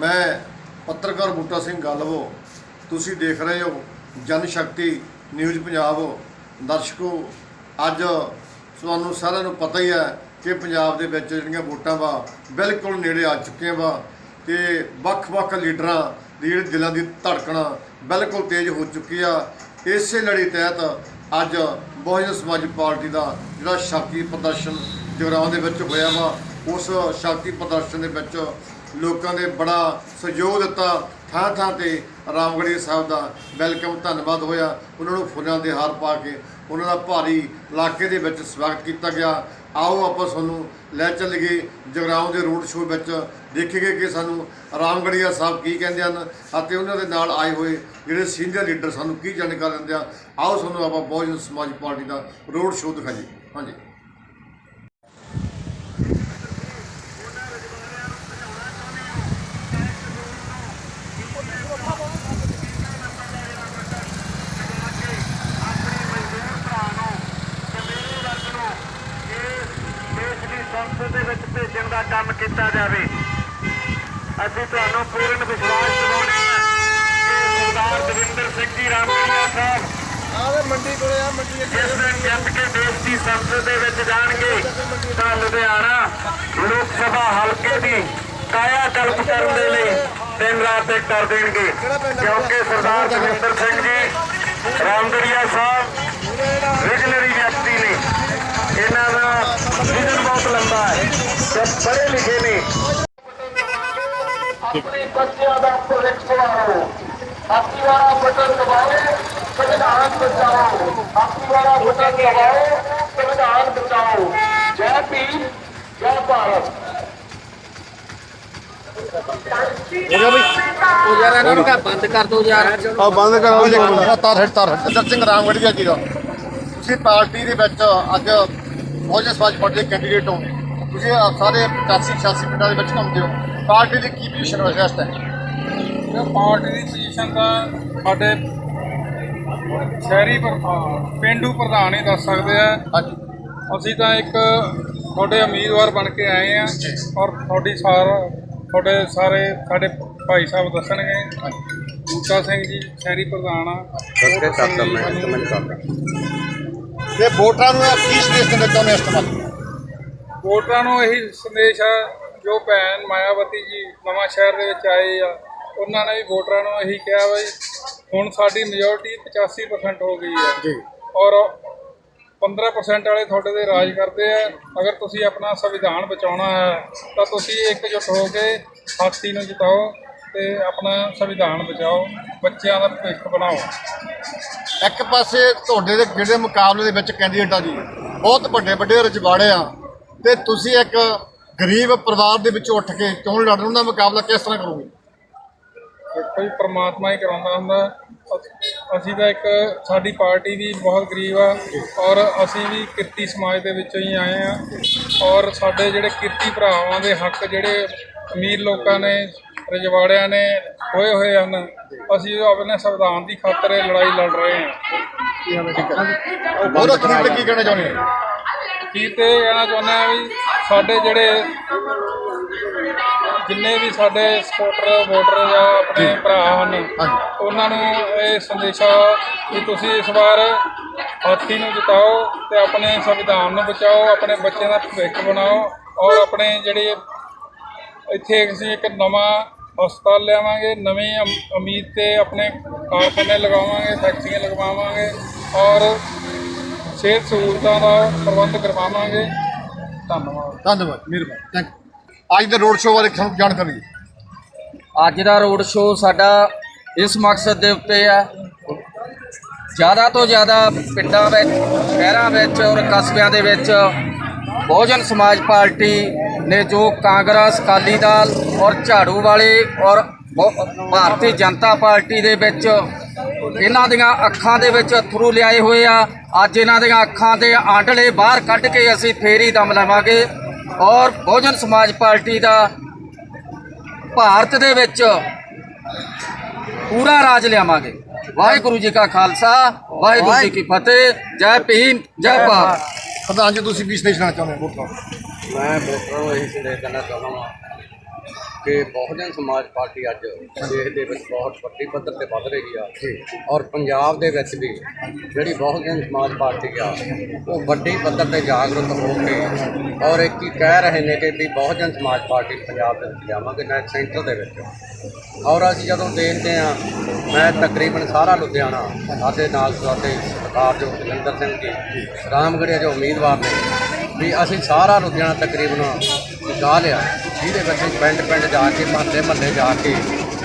ਮੈਂ ਪੱਤਰਕਾਰ ਬੂਟਾ ਸਿੰਘ ਗੱਲਵੋ ਤੁਸੀਂ ਦੇਖ ਰਹੇ ਹੋ ਜਨ ਸ਼ਕਤੀ ਨਿਊਜ਼ ਪੰਜਾਬ। ਦਰਸ਼ਕੋ, ਅੱਜ ਤੁਹਾਨੂੰ ਸਾਰਿਆਂ ਨੂੰ ਪਤਾ ਹੀ ਹੈ ਕਿ ਪੰਜਾਬ ਦੇ ਵਿੱਚ ਜਿਹੜੀਆਂ ਵੋਟਾਂ ਵਾ ਬਿਲਕੁਲ ਨੇੜੇ ਆ ਚੁੱਕੀਆਂ ਵਾ ਤੇ ਵੱਖ-ਵੱਖ ਲੀਡਰਾਂ ਦੀ ਜਿਹੜੀ ਦਿਲਾਂ ਦੀ ਧੜਕਣ ਬਿਲਕੁਲ ਤੇਜ਼ ਹੋ ਚੁੱਕੀ ਆ। ਇਸੇ ਲੜੀ ਤਹਿਤ ਅੱਜ ਬਹੁਜਨ ਸਮਾਜ ਪਾਰਟੀ ਦਾ ਜਿਹੜਾ ਸ਼ਕਤੀ ਪ੍ਰਦਰਸ਼ਨ ਜਗਰਾਉਂ ਦੇ ਵਿੱਚ ਹੋਇਆ ਵਾ, ਉਸ ਸ਼ਕਤੀ ਪ੍ਰਦਰਸ਼ਨ ਦੇ ਵਿੱਚ ਲੋਕਾਂ ਨੇ ਬੜਾ ਸਹਿਯੋਗ ਦਿੱਤਾ। ਥਾਂ ਥਾਂ ਤੇ ਰਾਮਗੜ੍ਹੀ ਸਾਹਿਬ ਦਾ ਵੈਲਕਮ ਧੰਨਵਾਦ ਹੋਇਆ। ਉਹਨਾਂ ਨੂੰ ਫੁੱਲਾਂ ਦੇ ਹਾਰ ਪਾ ਕੇ ਉਹਨਾਂ ਦਾ ਭਾਰੀ ਇਲਾਕੇ ਦੇ ਵਿੱਚ ਸਵਾਗਤ ਕੀਤਾ ਗਿਆ। ਆਓ ਆਪਾਂ ਤੁਹਾਨੂੰ ਲੈ ਚੱਲੀਏ ਜਗਰਾਉਂ ਦੇ ਰੋਡ ਸ਼ੋਅ ਵਿੱਚ। ਦੇਖੀਏ ਕਿ ਸਾਨੂੰ ਰਾਮਗੜੀਆ ਸਾਹਿਬ ਕੀ ਕਹਿੰਦੇ ਹਨ ਅਤੇ ਉਹਨਾਂ ਦੇ ਨਾਲ ਆਏ ਹੋਏ ਜਿਹੜੇ ਸੀਨੀਅਰ ਲੀਡਰ ਸਾਨੂੰ ਕੀ ਜਾਣਕਾਰੀ ਦਿੰਦੇ ਆ। ਆਓ ਤੁਹਾਨੂੰ ਆਪਾਂ ਬਹੁਜਨ ਸਮਾਜ ਪਾਰਟੀ ਦਾ ਰੋਡ ਸ਼ੋਅ ਦਿਖਾਈਏ। ਹਾਂਜੀ ਦੇਸ਼ ਦੀ ਸੰਸਦ ਦੇ ਵਿੱਚ ਭੇਜਣ ਦਾ ਕੰਮ ਕੀਤਾ ਜਾਵੇ। ਅਸੀਂ ਤੁਹਾਨੂੰ ਪੂਰਨ ਵਿਸ਼ਵਾਸ ਦਿਵਾਉਂਦੇ ਹਾਂ ਕਿ ਸਰਦਾਰ ਦਵਿੰਦਰ ਸਿੰਘ ਜੀ ਰਾਮਗੜੀਆ ਸਾਹਿਬ ਆਹ ਮੰਡੀ ਕੋਲੇ ਆ ਮੰਡੀ ਜਿਸ ਦਿਨ ਜਿੱਤ ਕੇ ਦੇਸ਼ ਦੀ ਸੰਸਦ ਦੇ ਵਿੱਚ ਜਾਣਗੇ ਤਾਂ ਲੁਧਿਆਣਾ ਲੋਕ ਸਭਾ ਹਲਕੇ ਦੀ ਕਾਇਆ ਕਲਪ ਕਰਨ ਦੇ ਲਈ ਦਿਨ ਰਾਤ ਇੱਕ ਕਰ ਦੇਣਗੇ। ਕਿਉਂਕਿ ਸਰਦਾਰ ਦਵਿੰਦਰ ਸਿੰਘ ਜੀ ਰਾਮਗੜੀਆ ਸਾਹਿਬ ਵਿਜਨਰੀ ਵਿਅਕਤੀ ਨੇ। ਇਹਨਾਂ ਦਾ ਲੰਬਾ ਹੈ ਤੇ ਪੜ੍ਹੇ ਲਿਖੇ ਨੇ ਆਪਣੇ ਬੱਚਿਆਂ ਦਾ ਭਵਿੱਖ ਸਵਾਰੋ ਆਪੀ ਵਾਲਾ ਬਟਨ ਦਬਾਓ ਸੰਵਿਧਾਨ ਬਚਾਓ ਆਪੀ ਵਾਲਾ ਬਟਨ ਦਬਾਓ ਸੰਵਿਧਾਨ ਬਚਾਓ ਜੈ। ਭੀਮ ਜੈ ਭਾਰਤ ਉਹ ਯਾਰ ਇਹਨਾਂ ਨੂੰ ਕਹ ਬੰਦ ਕਰ ਦੋ ਯਾਰ ਆ ਬੰਦ ਕਰਾਓ ਜੀ। ਤਾਰ ਹਟ ਤਾਰ ਹਟ ਸਿੰਘ ਰਾਮਗੜੀਆ ਜੀ ਦਾ। ਤੁਸੀਂ ਪਾਰਟੀ ਦੇ ਵਿੱਚ ਅੱਜ ਬਹੁਜਨ ਸਮਾਜ ਪਾਰਟੀ ਦੇ ਕੈਂਡੀਡੇਟ ਹੋ ਤੁਸੀਂ ਸਾਰੇ 85 86 ਪਿੰਡਾਂ ਦੇ ਵਿੱਚ ਘੁੰਮਦੇ ਹੋ। ਪਾਰਟੀ ਦੀ ਕੀ ਪੋਜੀਸ਼ਨ ਹੈ ਇਸ ਟਾਈਮ ਇਹ ਪਾਰਟੀ ਦੀ ਪੋਜੀਸ਼ਨ ਤਾਂ ਸਾਡੇ ਸ਼ਹਿਰੀ ਪ੍ਰਧਾਨ ਪਿੰਡੂ ਪ੍ਰਧਾਨ ਹੀ ਦੱਸ ਸਕਦੇ ਆ। ਅਸੀਂ ਤਾਂ ਇੱਕ ਤੁਹਾਡੇ ਉਮੀਦਵਾਰ ਬਣ ਕੇ ਆਏ ਆ। ਔਰ ਤੁਹਾਡੀ ਸਾਰ ਤੁਹਾਡੇ ਸਾਰੇ ਸਾਡੇ ਭਾਈ ਸਾਹਿਬ ਦੱਸਣਗੇ। ਬੂਟਾ ਸਿੰਘ ਜੀ ਸ਼ਹਿਰੀ ਪ੍ਰਧਾਨ ਆ। ਦੱਸਦੇ ਕਰਦਾ ਮੈਂ ਕਮੈਂਟ ਕਰਦਾ ਤੇ ਵੋਟਰਾਂ ਨੂੰ ਕੀ ਸੰਦੇਸ਼ ਦੇਣਾ ਚਾਹੁੰਦੇ ਇਸ ਤੋਂ ਵੋਟਰਾਂ ਨੂੰ ਇਹੀ ਸੰਦੇਸ਼ ਆ ਜੋ ਭੈਣ ਮਾਇਆਵਤੀ ਜੀ ਨਵਾਂ ਸ਼ਹਿਰ ਦੇ ਵਿੱਚ ਆਏ ਆ ਉਹਨਾਂ ਨੇ ਵੀ ਵੋਟਰਾਂ ਨੂੰ ਇਹੀ ਕਿਹਾ ਬਈ ਹੁਣ ਸਾਡੀ ਮੈਜੋਰਟੀ 85% ਹੋ ਗਈ ਆ। ਜੀ। ਔਰ 15% ਵਾਲੇ ਤੁਹਾਡੇ ਤੇ ਰਾਜ ਕਰਦੇ ਆ। ਅਗਰ ਤੁਸੀਂ ਆਪਣਾ ਸੰਵਿਧਾਨ ਬਚਾਉਣਾ ਹੈ ਤਾਂ ਤੁਸੀਂ ਇਕਜੁੱਟ ਹੋ ਕੇ ਹਾਥੀ ਨੂੰ ਜਿਤਾਓ ਤੇ ਆਪਣਾ ਸੰਵਿਧਾਨ ਬਚਾਓ ਬੱਚਿਆਂ ਦਾ ਭਵਿੱਖ ਬਣਾਓ। ਇੱਕ ਪਾਸੇ ਤੁਹਾਡੇ ਦੇ ਜਿਹੜੇ ਮੁਕਾਬਲੇ ਦੇ ਵਿੱਚ ਕੈਂਡੀਡੇਟ ਆ ਜੀ? ਬਹੁਤ ਵੱਡੇ ਵੱਡੇ ਰਜਵਾੜੇ ਆ। ਤੇ ਤੁਸੀਂ ਇੱਕ ਗਰੀਬ ਪਰਿਵਾਰ ਦੇ ਵਿੱਚੋਂ ਉੱਠ ਕੇ ਚੋਣ ਲੜਨ ਦਾ ਮੁਕਾਬਲਾ ਕਿਸ ਤਰ੍ਹਾਂ ਕਰੋਗੇ? ਦੇਖੋ ਜੀ, ਪ੍ਰਮਾਤਮਾ ਹੀ ਕਰਾਉਂਦਾ ਹੁੰਦਾ। ਅਸ- ਅਸੀਂ ਤਾਂ ਇੱਕ ਸਾਡੀ ਪਾਰਟੀ ਵੀ ਬਹੁਤ ਗਰੀਬ ਆ ਔਰ ਅਸੀਂ ਵੀ ਕਿਰਤੀ ਸਮਾਜ ਦੇ ਵਿੱਚੋਂ ਹੀ ਆਏ ਆ। ਔਰ ਸਾਡੇ ਜਿਹੜੇ ਕਿਰਤੀ ਭਰਾਵਾਂ ਦੇ ਹੱਕ ਜਿਹੜੇ ਅਮੀਰ ਲੋਕਾਂ ਨੇ ਰਜਵਾੜਿਆਂ ਨੇ ਹੋਏ ਹੋਏ ਹਨ। ਅਸੀਂ ਆਪਣੇ ਸੰਵਿਧਾਨ ਦੀ ਖਾਤਰ ਇਹ ਲੜਾਈ ਲੜ ਰਹੇ ਹਾਂ। ਉਹਦਾ ਅਖੀਰ ਤੇ ਕੀ ਕਹਿਣਾ ਚਾਹੁੰਦੇ ਆ ਕੀ ਤੇ ਇਹ ਕਹਿਣਾ ਚਾਹੁੰਦੇ ਆ ਵੀ ਸਾਡੇ ਜਿਹੜੇ ਜਿੰਨੇ ਵੀ ਸਾਡੇ ਸਪੋਰਟਰ ਵੋਟਰ ਜਾਂ ਆਪਣੇ ਭਰਾ ਹਨ। ਉਹਨਾਂ ਨੂੰ ਇਹ ਸੰਦੇਸ਼ਾ ਕਿ ਤੁਸੀਂ ਇਸ ਵਾਰ ਹਾਥੀ ਨੂੰ ਜਿਤਾਓ ਤੇ ਆਪਣੇ ਸੰਵਿਧਾਨ ਨੂੰ ਬਚਾਓ ਆਪਣੇ ਬੱਚਿਆਂ ਦਾ ਭਵਿੱਖ ਬਣਾਓ ਔਰ ਆਪਣੇ ਜਿਹੜੇ ਇੱਥੇ ਅਸੀਂ ਇੱਕ ਨਵਾਂ ਹਸਪਤਾਲ ਲਿਆਵਾਂਗੇ ਨਵੀਂ ਅਮ- ਉਮੀਦ ਤੇ ਆਪਣੇ ਕਾਰਖਾਨੇ ਲਗਾਵਾਂਗੇ ਫੈਕਟਰੀਆਂ ਲਗਵਾਵਾਂਗੇ ਔਰ ਸਿਹਤ ਸਹੂਲਤਾਂ ਦਾ ਪ੍ਰਬੰਧ ਕਰਵਾਵਾਂਗੇ। ਧੰਨਵਾਦ। ਧੰਨਵਾਦ ਮਿਹਰਬਾਨੀ ਥੈਂਕ ਯੂ ਅੱਜ ਦੇ ਰੋਡ ਸ਼ੋਅ ਬਾਰੇ ਸਾਨੂੰ ਜਾਣਕਾਰੀ। ਅੱਜ ਦਾ ਰੋਡ ਸ਼ੋਅ ਸਾਡਾ ਇਸ ਮਕਸਦ ਦੇ ਉੱਤੇ ਆ। ਜ਼ਿਆਦਾ ਤੋਂ ਜ਼ਿਆਦਾ ਪਿੰਡਾਂ ਵਿੱਚ ਸ਼ਹਿਰਾਂ ਵਿੱਚ ਔਰ ਕਸਬਿਆਂ ਦੇ ਵਿੱਚ ਬਹੁਜਨ ਸਮਾਜ ਪਾਰਟੀ ਨੇ ਜੋ ਕਾਂਗਰਸ, ਅਕਾਲੀ ਦਲ ਔਰ ਝਾੜੂ ਵਾਲੇ ਔਰ ਭਾਰਤੀ ਜਨਤਾ ਪਾਰਟੀ ਦੇ ਵਿੱਚ ਇਹਨਾਂ ਦੀਆਂ ਅੱਖਾਂ ਦੇ ਵਿੱਚ ਅਥਰੂ ਲਿਆਏ ਹੋਏ ਆ। ਅੱਜ ਇਹਨਾਂ ਦੀਆਂ ਅੱਖਾਂ ਦੇ ਆਂਡਲੇ ਬਾਹਰ ਕੱਢ ਕੇ ਅਸੀਂ ਫੇਰੀ ਦਮ ਲਵਾਂਗੇ ਔਰ ਬਹੁਜਨ ਸਮਾਜ ਪਾਰਟੀ ਦਾ ਭਾਰਤ ਦੇ ਵਿੱਚ ਪੂਰਾ ਰਾਜ ਲਿਆਵਾਂਗੇ। ਵਾਹਿਗੁਰੂ ਜੀ ਕਾ ਖਾਲਸਾ, ਵਾਹਿਗੁਰੂ ਜੀ ਕੀ ਫਤਿਹ, ਜੈ ਭੀਮ, ਜੈ ਭਾਰਤ। ਪ੍ਰਧਾਨ ਜੀ, ਤੁਸੀਂ ਵੀ ਸੰਦੇਸ਼ ਚਾਹੁੰਦੇ ਹੋ? ਮੈਂ ਵੋਟਰਾਂ ਨੂੰ ਇਹੀ ਸੰਦੇਸ਼ ਦੇਣਾ ਚਾਹੁੰਦਾ ਹਾਂ ਕਿ ਬਹੁਜਨ ਸਮਾਜ ਪਾਰਟੀ ਅੱਜ ਦੇਸ਼ ਦੇ ਵਿੱਚ ਬਹੁਤ ਵੱਡੀ ਪੱਧਰ ਤੇ ਵੱਧ ਰਹੀ ਆ ਔਰ ਪੰਜਾਬ ਦੇ ਵਿੱਚ ਵੀ ਜਿਹੜੀ ਬਹੁਜਨ ਸਮਾਜ ਪਾਰਟੀ ਆ, ਉਹ ਵੱਡੀ ਪੱਧਰ ਤੇ ਜਾਗਰੂਕ ਹੋ ਕੇ ਔਰ ਇੱਕ ਹੀ ਕਹਿ ਰਹੇ ਨੇ ਕਿ ਵੀ ਬਹੁਜਨ ਸਮਾਜ ਪਾਰਟੀ ਪੰਜਾਬ ਦੇ ਵਿੱਚ ਜਾਵਾਂਗੇ, ਨਾ ਸੈਂਟਰ ਦੇ ਵਿੱਚ। ਔਰ ਅਸੀਂ ਜਦੋਂ ਦੇਖਦੇ ਆ ਮੈਂ ਤਕਰੀਬਨ ਸਾਰਾ ਲੁਧਿਆਣਾ, ਸਾਡੇ ਨਾਲ ਸਾਡੇ ਸਰਕਾਰ ਜੋ ਜਲਿੰਦਰ ਸਿੰਘ ਜੀ, ਰਾਮਗੜ੍ਹੀਆ ਜੋ ਉਮੀਦਵਾਰ ਨੇ ਵੀ ਅਸੀਂ ਸਾਰਾ ਲੁਧਿਆਣਾ ਤਕਰੀਬਨ ਗਾ ਲਿਆ। ਜਿਹਦੇ ਵਿੱਚ ਪਿੰਡ ਪਿੰਡ ਜਾ ਕੇ ਮਹੱਲੇ ਮਹੱਲੇ ਜਾ ਕੇ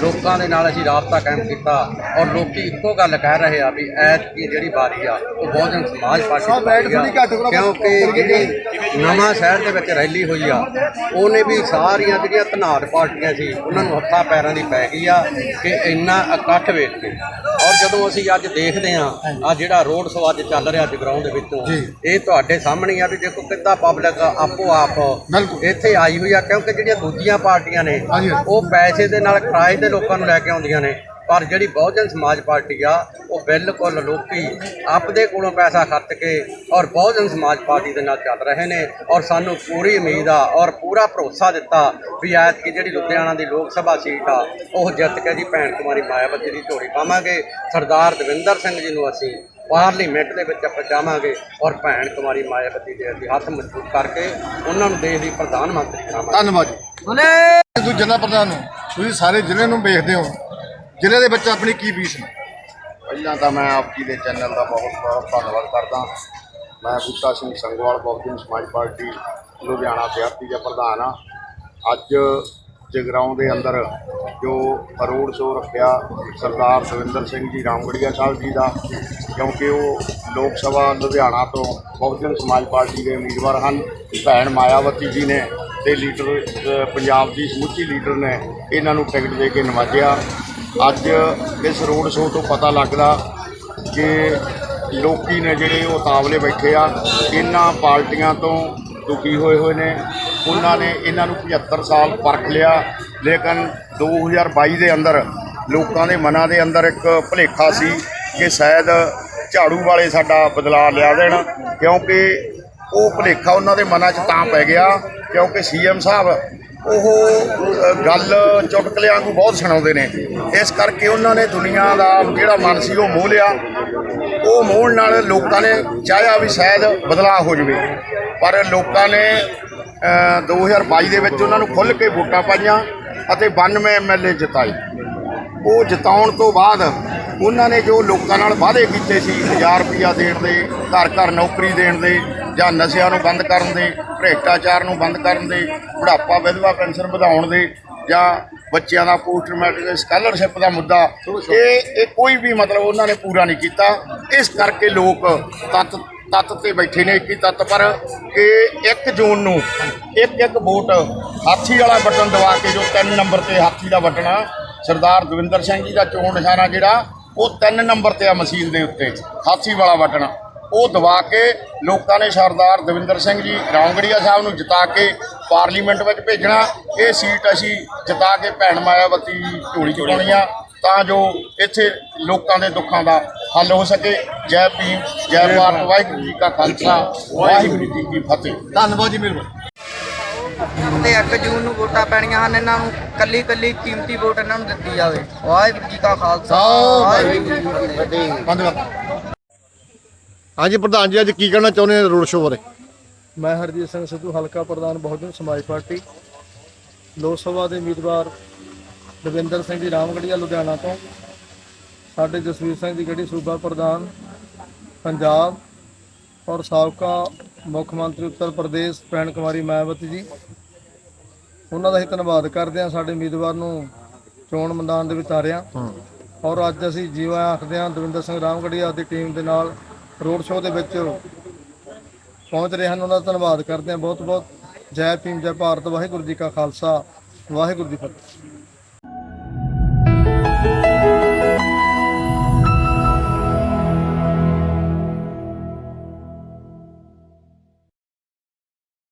ਲੋਕਾਂ ਦੇ ਨਾਲ ਅਸੀਂ ਰਾਬਤਾ ਕਾਇਮ ਕੀਤਾ ਔਰ ਲੋਕੀ ਇੱਕੋ ਗੱਲ ਕਹਿ ਰਹੇ ਆ ਵੀ ਐਤਕੀ ਜਿਹੜੀ ਵਾਰੀ ਆ ਉਹ ਬਹੁਜਨ ਸਮਾਜ ਪਾਰਟੀ ਦੀ ਆ ਕਿਉਂਕਿ ਜਿਹੜੀ ਨਵਾਂ ਸ਼ਹਿਰ ਦੇ ਵਿੱਚ ਰੈਲੀ ਹੋਈ ਆ ਉਹਨੇ ਵੀ ਸਾਰੀਆਂ ਜਿਹੜੀਆਂ ਧਨਾੜ ਪਾਰਟੀਆਂ ਸੀ ਉਹਨਾਂ ਨੂੰ ਹੱਥਾਂ ਪੈਰਾਂ ਦੀ ਪੈ ਗਈ ਆ ਕਿ ਇੰਨਾ ਇਕੱਠ ਵੇਖ ਕੇ ਔਰ ਜਦੋਂ ਅਸੀਂ ਅੱਜ ਦੇਖਦੇ ਆ ਆ ਜਿਹੜਾ ਰੋਡ ਸ਼ੋ ਅੱਜ ਚੱਲ ਰਿਹਾ ਜਗਰਾਉਂ ਦੇ ਵਿੱਚੋਂ ਇਹ ਤੁਹਾਡੇ ਸਾਹਮਣੇ ਆ ਵੀ ਦੇਖੋ ਕਿੱਦਾਂ ਪਬਲਿਕ ਆਪੋ ਆਪ। ਇੱਥੇ ਆਈ ਹੋਈ ਆ ਕਿਉਂਕਿ ਜਿਹੜੀਆਂ ਦੂਜੀਆਂ ਪਾਰਟੀਆਂ ਨੇ। ਉਹ ਪੈਸੇ ਦੇ ਨਾਲ ਕਿਰਾਏ ਦੇ ਲੋਕਾਂ ਨੂੰ ਲੈ ਕੇ ਆਉਂਦੀਆਂ ਨੇ। ਪਰ ਜਿਹੜੀ ਬਹੁਜਨ ਸਮਾਜ ਪਾਰਟੀ ਆ ਉਹ ਬਿਲਕੁਲ ਲੋਕੀ ਆਪਦੇ ਕੋਲੋਂ ਪੈਸਾ ਖਰਚ ਕੇ ਔਰ ਬਹੁਜਨ ਸਮਾਜ ਪਾਰਟੀ ਦੇ ਨਾਲ ਚੱਲ ਰਹੇ ਨੇ ਔਰ ਸਾਨੂੰ ਪੂਰੀ ਉਮੀਦ ਆ ਔਰ ਪੂਰਾ ਭਰੋਸਾ ਦਿੱਤਾ ਵੀ ਐਤਕੀ ਜਿਹੜੀ ਲੁਧਿਆਣਾ ਦੀ ਲੋਕ ਸਭਾ ਸੀਟ ਆ ਉਹ ਜਿੱਤ ਕੇ ਜੀ ਭੈਣ ਕੁਮਾਰੀ ਮਾਇਆਵਤੀ ਦੀ ਝੋਲੀ ਪਾਵਾਂਗੇ। ਸਰਦਾਰ ਦਵਿੰਦਰ ਸਿੰਘ ਜੀ ਨੂੰ ਅਸੀਂ ਪਾਰਲੀਮੈਂਟ ਦੇ ਵਿੱਚ ਪਹੁੰਚਾਵਾਂਗੇ ਔਰ ਭੈਣ ਕੁਮਾਰੀ ਮਾਇਆਵਤੀ ਦੇ ਅੱਗੇ ਹੱਥ ਮਜ਼ਬੂਤ ਕਰਕੇ ਉਹਨਾਂ ਨੂੰ ਦੇਸ਼ ਦੀ ਪ੍ਰਧਾਨ ਮੰਤਰੀ ਬਣਾਵਾਂਗੇ। ਧੰਨਵਾਦ ਜੀ। ਤੁਸੀਂ ਜ਼ਿਲ੍ਹਾ ਪ੍ਰਧਾਨ ਹੋ ਤੁਸੀਂ ਸਾਰੇ ਜ਼ਿਲ੍ਹੇ ਨੂੰ ਵੇਖਦੇ ਹੋ। ਜ਼ਿਲ੍ਹੇ ਦੇ ਵਿੱਚ ਆਪਣੀ ਕੀ ਪੀਸ ਨੇ? ਪਹਿਲਾਂ ਤਾਂ ਮੈਂ ਆਪ ਜੀ ਦੇ ਚੈਨਲ ਦਾ ਬਹੁਤ ਬਹੁਤ ਧੰਨਵਾਦ ਕਰਦਾ। ਮੈਂ ਬੂਟਾ ਸਿੰਘ ਸੰਗਵਾਲ, ਬਹੁਜਨ ਸਮਾਜ ਪਾਰਟੀ, ਲੁਧਿਆਣਾ ਸਿਆਸਤੀ ਦਾ ਪ੍ਰਧਾਨ ਆ ਅੱਜ ਜਗਰਾਉਂ ਦੇ ਅੰਦਰ ਜੋ ਰੋਡ ਸ਼ੋਅ ਰੱਖਿਆ ਸਰਦਾਰ ਦਵਿੰਦਰ ਸਿੰਘ ਜੀ, ਰਾਮਗੜੀਆ ਸਾਹਿਬ ਜੀ ਦਾ, ਕਿਉਂਕਿ ਉਹ ਲੋਕ ਸਭਾ ਲੁਧਿਆਣਾ ਤੋਂ ਬਹੁਜਨ ਸਮਾਜ ਪਾਰਟੀ ਦੇ ਉਮੀਦਵਾਰ ਹਨ। ਭੈਣ ਮਾਇਆਵਤੀ ਜੀ ਨੇ ਤੇ ਲੀਡਰ ਪੰਜਾਬ ਦੀ ਸਮੁੱਚੀ ਲੀਡਰ ਨੇ ਇਹਨਾਂ ਨੂੰ ਟਿਕਟ ਦੇ ਕੇ ਨਵਾਜਿਆ। ਅੱਜ ਇਸ ਰੋਡ ਸ਼ੋਅ ਤੋਂ ਪਤਾ ਲੱਗਦਾ ਕਿ ਲੋਕੀ ਨੇ ਜਿਹੜੇ ਉਹ ਤਾਵਲੇ ਬੈਠੇ ਆ, ਇਹਨਾਂ ਪਾਰਟੀਆਂ ਤੋਂ ਦੁਖੀ ਹੋਏ ਹੋਏ ਨੇ। ਉਹਨਾਂ ਨੇ ਇਹਨਾਂ ਨੂੰ 75 ਸਾਲ ਪਰਖ ਲਿਆ, ਲੇਕਿਨ 2022 ਦੇ ਅੰਦਰ ਲੋਕਾਂ ਦੇ ਮਨਾਂ ਦੇ ਅੰਦਰ ਇੱਕ ਭੁਲੇਖਾ ਸੀ ਕਿ ਸ਼ਾਇਦ ਝਾੜੂ ਵਾਲੇ ਸਾਡਾ ਬਦਲਾਅ ਲਿਆ ਦੇਣ, ਕਿਉਂਕਿ ਉਹ ਭੁਲੇਖਾ ਉਹਨਾਂ ਦੇ ਮਨਾਂ 'ਚ ਤਾਂ ਪੈ ਗਿਆ, ਕਿਉਂਕਿ ਸੀਐਮ ਸਾਹਿਬ ਉਹ ਗੱਲ ਚੁਟਕਲਿਆਂ ਵਾਂਗੂ ਬਹੁਤ ਸੁਣਾਉਂਦੇ ਨੇ। ਇਸ ਕਰਕੇ ਉਹਨਾਂ ਨੇ ਦੁਨੀਆ ਦਾ ਜਿਹੜਾ ਮਨ ਸੀ ਉਹ ਮੋਹ ਲਿਆ। ਉਹ ਮੋਹ ਨਾਲ ਲੋਕਾਂ ਨੇ ਚਾਹਿਆ ਵੀ ਸ਼ਾਇਦ ਬਦਲਾਅ ਹੋ ਜਵੇ। ਪਰ ਲੋਕਾਂ ਨੇ 2022 ਦੇ ਵਿੱਚ ਉਹਨਾਂ ਨੂੰ ਖੁੱਲ੍ਹ ਕੇ ਵੋਟਾਂ ਪਾਈਆਂ ਅਤੇ 92 ਐਮਐਲਏ ਜਿਤਾਏ। ਉਹ ਜਿਤਾਉਣ ਤੋਂ ਬਾਅਦ ਉਹਨਾਂ ਨੇ ਜੋ ਲੋਕਾਂ ਨਾਲ ਵਾਅਦੇ ਕੀਤੇ ਸੀ 1000 ਰੁਪਇਆ ਦੇਣ ਦੇ ਘਰ ਘਰ ਨੌਕਰੀ ਦੇਣ ਦੇ ਜਾਂ ਨਸ਼ਿਆਂ ਨੂੰ ਬੰਦ ਕਰਨ ਦੇ ਭ੍ਰਿਸ਼ਟਾਚਾਰ ਨੂੰ ਬੰਦ ਕਰਨ ਦੇ ਬੁਢਾਪਾ ਵਿਧਵਾ ਪੈਨਸ਼ਨ ਵਧਾਉਣ ਦੇ ਜਾਂ ਬੱਚਿਆਂ ਦਾ ਪੋਸਟ ਮੈਟ੍ਰਿਕ ਸਕਾਲਰਸ਼ਿਪ ਦਾ ਮੁੱਦਾ ਇਹ ਇਹ ਕੋਈ ਵੀ ਮਤਲਬ ਉਹਨਾਂ ਨੇ ਪੂਰਾ ਨਹੀਂ ਕੀਤਾ। ਇਸ ਕਰਕੇ ਲੋਕ ਤੱਤ ਤੱਤ ਤੇ ਬੈਠੇ ਨੇ ਇੱਕ ਹੀ ਤੱਤ ਪਰ ਕਿ 1 ਜੂਨ ਨੂੰ ਇੱਕ ਇੱਕ ਵੋਟ ਹਾਥੀ ਵਾਲਾ ਬਟਨ ਦਬਾ ਕੇ ਜੋ 3 ਨੰਬਰ ਤੇ ਹਾਥੀ ਦਾ ਬਟਨ ਆ ਸਰਦਾਰ ਦਵਿੰਦਰ ਸਿੰਘ ਜੀ ਦਾ ਚੋਣ ਨਿਸ਼ਾਨਾ ਜਿਹੜਾ, ਉਹ 3 ਨੰਬਰ ਤੇ ਆ ਮਸੀਤ ਦੇ ਉੱਤੇ, ਹਾਥੀ ਵਾਲਾ ਬਟਨ ਉਹ ਦਵਾ ਕੇ ਲੋਕਾਂ ਨੇ ਸਰਦਾਰ ਦਵਿੰਦਰ ਸਿੰਘ ਜੀ ਰੌਂਗੜੀਆ ਸਾਹਿਬ ਨੂੰ ਜਿਤਾ ਕੇ ਪਾਰਲੀਮੈਂਟ ਵਿੱਚ ਭੇਜਣਾ, ਇਹ ਸੀਟ ਅਸੀਂ ਜਿਤਾ ਕੇ ਭੈਣ ਮਾਇਆਵਤੀ ਝੋਲੀ ਚ ਆ, ਤਾਂ ਜੋ ਇੱਥੇ ਲੋਕਾਂ ਦੇ ਦੁੱਖਾਂ ਦਾ ਹੱਲ ਹੋ ਸਕੇ। ਜੈ ਭੀਮ ਜੈ ਭਾਰਤ। ਵਾਹਿਗੁਰੂ ਜੀ ਕਾ ਖਾਲਸਾ ਵਾਹਿਗੁਰੂ ਜੀ ਕੀ ਫਤਿਹ। ਧੰਨਵਾਦ ਜੀ ਮਿਹਰਬਾਨੀ। ਤੇ 1 ਜੂਨ ਨੂੰ ਵੋਟਾਂ ਪੈਣੀਆਂ ਹਨ ਇਹਨਾਂ ਨੂੰ ਕੱਲੀ ਕੱਲੀ ਕੀਮਤੀ ਵੋਟ ਇਹਨਾਂ ਨੂੰ ਦਿੱਤੀ ਜਾਵੇ। ਵਾਹਿਗੁਰੂ ਜੀ ਕਾ ਖਾਲਸਾ ਵਾਹਿਗੁਰੂ ਜੀ ਕੀ ਫਤਿਹ। ਬੰਦ ਕਰ ਹਾਂਜੀ ਪ੍ਰਧਾਨ ਜੀ ਅੱਜ ਕੀ ਕਹਿਣਾ ਚਾਹੁੰਦੇ ਹੋ ਰੋਡ ਸ਼ੋਅ ਬਾਰੇ? ਮੈਂ ਹਰਜੀਤ ਸਿੰਘ ਸਿੱਧੂ ਹਲਕਾ ਪ੍ਰਧਾਨ ਬਹੁਜਨ ਸਮਾਜ ਪਾਰਟੀ। ਲੋਕ ਸਭਾ ਦੇ ਉਮੀਦਵਾਰ ਦਵਿੰਦਰ ਸਿੰਘ ਜੀ ਰਾਮਗੜੀਆ ਲੁਧਿਆਣਾ ਤੋਂ। ਸਾਡੇ ਜਸਵੀਰ ਸਿੰਘ ਜੀ ਗੜੀ ਸੂਬਾ ਪ੍ਰਧਾਨ ਪੰਜਾਬ ਔਰ ਸਾਬਕਾ ਮੁੱਖ ਮੰਤਰੀ ਉੱਤਰ ਪ੍ਰਦੇਸ਼ ਭੈਣ ਕੁਮਾਰੀ ਮਾਇਆਵਤੀ ਜੀ ਉਹਨਾਂ ਦਾ ਹੀ ਧੰਨਵਾਦ ਕਰਦੇ ਹਾਂ ਸਾਡੇ ਉਮੀਦਵਾਰ ਨੂੰ ਚੋਣ ਮੈਦਾਨ ਦੇ ਵਿੱਚ ਉਤਾਰਿਆ ਔਰ ਅੱਜ ਅਸੀਂ ਜੀਵਾ ਆਖਦੇ ਹਾਂ ਦਵਿੰਦਰ ਸਿੰਘ ਰਾਮਗੜੀਆ ਦੀ ਟੀਮ ਦੇ ਨਾਲ ਰੋਡ ਸ਼ੋਅ ਦੇ ਵਿੱਚ ਪਹੁੰਚ ਰਹੇ ਹਨ। ਉਹਨਾਂ ਦਾ ਧੰਨਵਾਦ ਕਰਦੇ ਹਾਂ। ਬਹੁਤ ਬਹੁਤ ਜੈ ਭੀਮ ਜੈ ਭਾਰਤ। ਵਾਹਿਗੁਰੂ ਜੀ ਕਾ ਖਾਲਸਾ। ਵਾਹਿਗੁਰੂ ਜੀ ਫਤਿਹ।